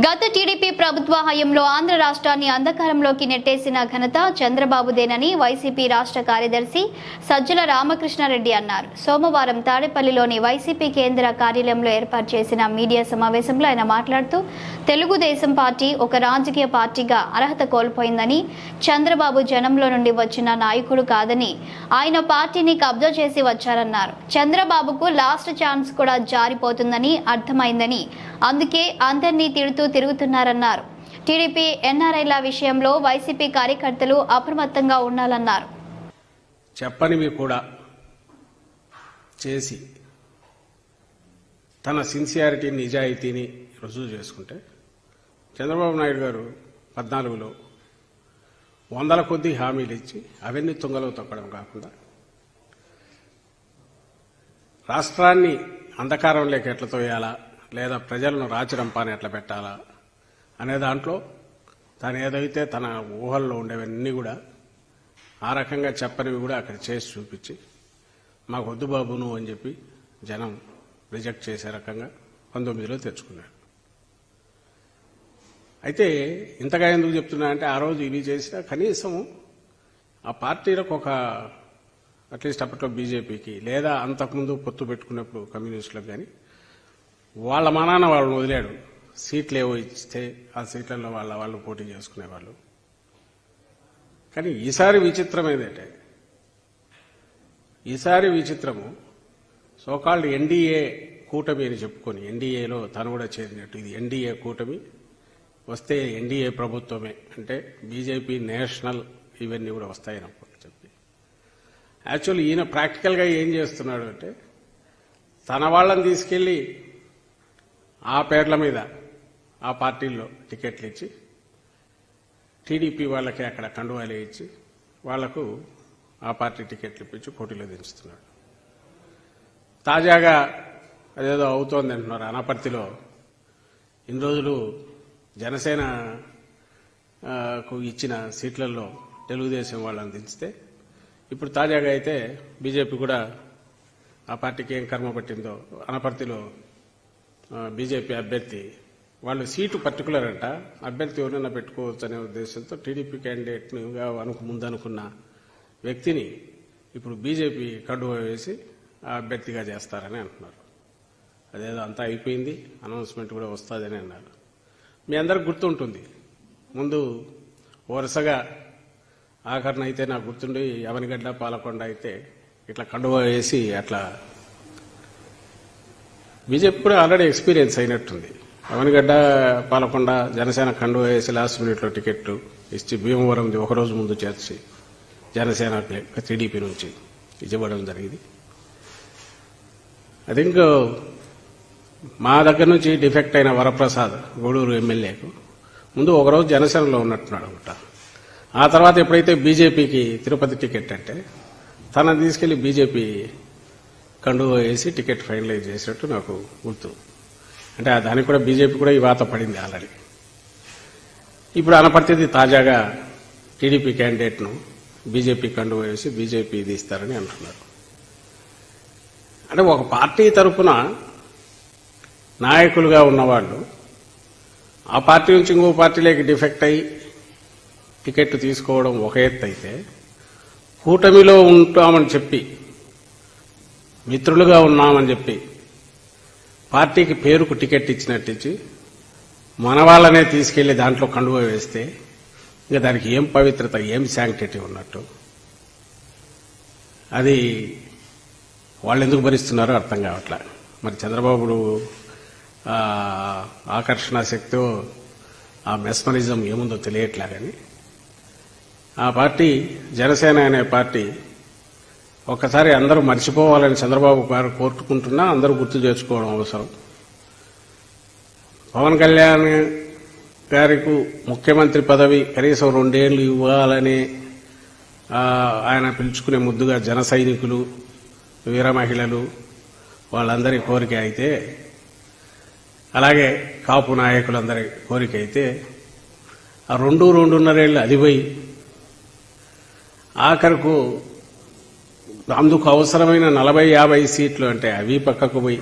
గత టీడీపీ ప్రభుత్వ హయంలో ఆంధ్ర రాష్ట్రాన్ని అంధకారంలోకి నెట్టేసిన ఘనత చంద్రబాబుదేనని వైసీపీ రాష్ట్ర కార్యదర్శి సజ్జల రామకృష్ణారెడ్డి అన్నారు. సోమవారం తాడేపల్లిలోని వైసీపీ కేంద్ర కార్యాలయంలో ఏర్పాటు చేసిన మీడియా సమావేశంలో ఆయన మాట్లాడుతూ తెలుగుదేశం పార్టీ ఒక రాజకీయ పార్టీగా అర్హత కోల్పోయిందని చంద్రబాబు జనంలో నుండి వచ్చిన నాయకుడు కాదని ఆయన పార్టీని కబ్జా చేసి వచ్చారన్నారు. చంద్రబాబుకు లాస్ట్ ఛాన్స్ కూడా జారిపోతుందని అర్థమైందని అందుకే అందరినీ తిడుతూ తిరుగుతున్నారన్నారు. టీడీపీ ఎన్ఆర్ఐల విషయంలో వైసీపీ కార్యకర్తలు అప్రమత్తంగా ఉండాలన్నారు. చెప్పనివి కూడా చేసి తన సిన్సియారిటీ నిజాయితీని రుజువు చేసుకుంటే చంద్రబాబు నాయుడు గారు పద్నాలుగులో వందల కొద్ది హామీలు ఇచ్చి అవన్నీ తుంగలో తొక్కడం కాకుండా రాష్ట్రాన్ని అంధకారంలోకి ఎట్లా తోయాలా లేదా ప్రజలను రాచరంపాని ఎట్లా పెట్టాలా అనే దాంట్లో తను ఏదైతే తన ఊహల్లో ఉండేవన్నీ కూడా ఆ రకంగా చెప్పనివి కూడా అక్కడ చేసి చూపించి మాకు వద్దు బాబును అని చెప్పి జనం రిజెక్ట్ చేసే రకంగా పంతొమ్మిదిలో తెచ్చుకున్నాడు అయితే ఇంతగా ఎందుకు చెప్తున్నా అంటే ఆ రోజు ఇవి చేసినా కనీసం ఆ పార్టీలకు ఒక అట్లీస్ట్ అప్పట్లో బీజేపీకి లేదా అంతకుముందు పొత్తు పెట్టుకున్నప్పుడు కమ్యూనిస్టులకు కానీ వాళ్ళ మా నాన్న వాళ్ళని వదిలాడు. సీట్లు ఏవో ఇస్తే ఆ సీట్లలో వాళ్ళ వాళ్ళు పోటీ చేసుకునేవాళ్ళు. కానీ ఈసారి విచిత్రం ఏదంటే ఈసారి విచిత్రము. సోకాల్డ్ ఎన్డీఏ కూటమి అని చెప్పుకొని ఎన్డీఏలో తను కూడా చేరినట్టు ఇది ఎన్డీఏ కూటమి. వస్తే ఎన్డీఏ ప్రభుత్వమే. అంటే బీజేపీ నేషనల్ ఇవన్నీ కూడా వస్తాయని చెప్పి. యాక్చువల్లీ ఈయన ప్రాక్టికల్గా ఏం చేస్తున్నాడు అంటే తన వాళ్ళని తీసుకెళ్ళి ఆ పేర్ల మీద ఆ పార్టీల్లో టికెట్లు ఇచ్చి టీడీపీ వాళ్ళకి అక్కడ కండువాలు ఇచ్చి వాళ్ళకు ఆ పార్టీ టికెట్లు ఇప్పించి పోటీలో దించుతున్నాడు. తాజాగా అదేదో అవుతోంది అంటున్నారు అనపర్తిలో ఇన్ని రోజులు జనసేన కు ఇచ్చిన సీట్లలో తెలుగుదేశం వాళ్ళని దించితే ఇప్పుడు తాజాగా అయితే బీజేపీ కూడా ఆ పార్టీకి ఏం కర్మ పట్టిందో అనపర్తిలో బీజేపీ అభ్యర్థి. వాళ్ళు సీటు పర్టికులర్ అంట. అభ్యర్థి ఎవరైనా పెట్టుకోవచ్చు అనే ఉద్దేశంతో టీడీపీ క్యాండిడేట్గా అనుకు ముందు అనుకున్న వ్యక్తిని ఇప్పుడు బీజేపీ కడువ వేసి ఆ అభ్యర్థిగా చేస్తారని అంటున్నారు. అదేదో అంతా అయిపోయింది. అనౌన్స్మెంట్ కూడా వస్తుందని అన్నారు. మీ అందరికి గుర్తుంటుంది. ముందు వరుసగా ఆఖరణ అయితే నాకు గుర్తుండి అవనిగడ్డ పాలకొండ అయితే ఇట్లా కండువ వేసి అట్లా బీజేపీ కూడా ఆల్రెడీ ఎక్స్పీరియన్స్ అయినట్టుంది. అవనిగడ్డ పాలకొండ జనసేన కండు వేసి లాస్ట్ మినిట్లో టికెట్లు ఇచ్చి భీమవరం ఒకరోజు ముందు చేర్చి జనసేన టీడీపీ నుంచి ఇవ్వడం జరిగింది. ఐ థింక్ మా దగ్గర నుంచి డిఫెక్ట్ అయిన వరప్రసాద్ గూడూరు ఎమ్మెల్యేకు ముందు ఒకరోజు జనసేనలో ఉన్నట్టున్నాడు అనమాట ఆ తర్వాత ఎప్పుడైతే బీజేపీకి తిరుపతి టికెట్ అంటే తనని తీసుకెళ్ళి బీజేపీ కండువా వేసి టికెట్ ఫైనలైజ్ చేసినట్టు నాకు గుర్తు. అంటే ఆ దానికి కూడా బీజేపీ కూడా ఈ వాత పడింది ఆల్రెడీ. ఇప్పుడు అనపర్తిది తాజాగా టీడీపీ క్యాండిడేట్ను బీజేపీ కండువా వేసి బీజేపీ తీస్తారని అంటున్నారు. అంటే ఒక పార్టీ తరఫున నాయకులుగా ఉన్నవాళ్ళు ఆ పార్టీ నుంచి ఇంకో పార్టీలోకి డిఫెక్ట్ అయ్యి టికెట్ తీసుకోవడం ఒక ఎత్తు అయితే కూటమిలో ఉంటామని చెప్పి మిత్రులుగా ఉన్నామని చెప్పి పార్టీకి పేరుకు టికెట్ ఇచ్చినట్టు ఇచ్చి మన వాళ్ళనే తీసుకెళ్ళి దాంట్లో కండువ వేస్తే ఇంకా దానికి ఏం పవిత్రత ఏం శాంక్టిటీ ఉన్నట్టు. అది వాళ్ళు ఎందుకు భరిస్తున్నారో అర్థం కావట్లే. మరి చంద్రబాబు ఆకర్షణ శక్తితో ఆ మెస్మరిజం ఏముందో తెలియట్లే కానీ ఆ పార్టీ జనసేన అనే పార్టీ ఒక్కసారి అందరూ మర్చిపోవాలని చంద్రబాబు గారు కోరుకుంటున్నా అందరూ గుర్తు చేసుకోవడం అవసరం. పవన్ కళ్యాణ్ గారికి ముఖ్యమంత్రి పదవి కనీసం రెండేళ్ళు ఇవ్వాలని ఆయన పిలుచుకునే ముద్దుగా జన సైనికులు వీర మహిళలు వాళ్ళందరి కోరిక అయితే అలాగే కాపు నాయకులందరి కోరిక అయితే ఆ రెండు రెండున్నరేళ్ళు అదిపోయి ఆఖరుకు అందుకు అవసరమైన నలభై యాభై సీట్లు అంటే అవి పక్కకు పోయి